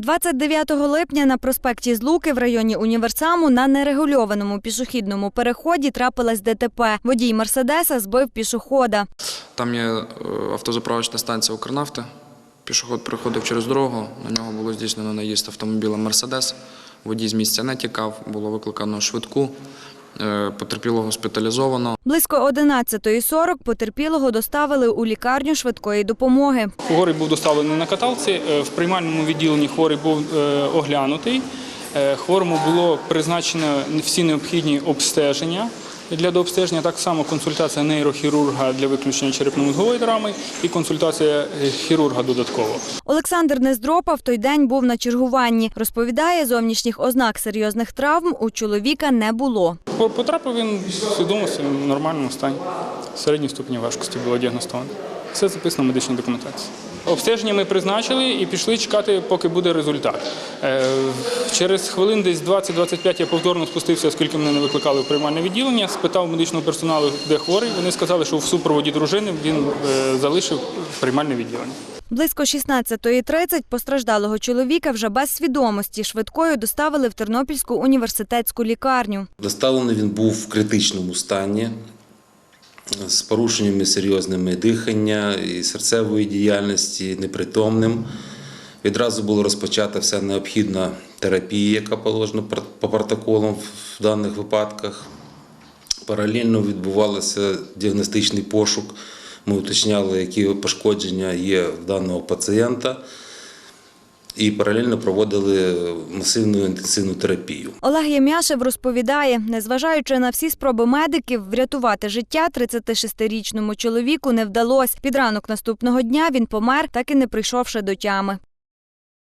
29 липня на проспекті Злуки в районі універсаму на нерегульованому пішохідному переході трапилась ДТП. Водій Мерседеса збив пішохода. Там є е, автозаправочна станція Укрнафти. Пішоход переходив через дорогу. На нього було здійснено наїзд автомобілем Мерседес. Водій з місця не тікав, було викликано швидку. Е, Потерпілого госпіталізовано. Близько 11.40 потерпілого доставили у лікарню швидкої допомоги. Хворий був доставлений на каталці. Е, В приймальному відділенні хворий був е, оглянутий. Хворому було призначено всі необхідні обстеження. Для дообстеження так само консультація нейрохірурга для виключення черепно-мозгової драми і консультація хірурга додатково. Олександр Нездропа в той день був на чергуванні. Розповідає, зовнішніх ознак серйозних травм у чоловіка не було. По- Потрапив він в в нормальному стані. Середній ступені важкості було діагностовано. Все записано в медичній документації. Обстеження ми призначили і пішли чекати, поки буде результат. Е, Через хвилин десь 20-25 я повторно спустився, оскільки мене не викликали в приймальне відділення. Спитав медичного персоналу, де хворий. Вони сказали, що в супроводі дружини він е, залишив приймальне відділення. Близько 16.30 постраждалого чоловіка вже без свідомості швидкою доставили в Тернопільську університетську лікарню. Доставлений він був в критичному стані з порушеннями серйозними дихання і серцевої діяльності, непритомним. Відразу було розпочата вся необхідна терапія, яка положена по протоколам в даних випадках. Паралельно відбувався діагностичний пошук. Ми уточняли, які пошкодження є в даного пацієнта, і паралельно проводили масивну інтенсивну терапію. Олег Ям'яшев розповідає, незважаючи на всі спроби медиків врятувати життя 36-річному чоловіку не вдалося. Під ранок наступного дня він помер, так і не прийшовши до тями.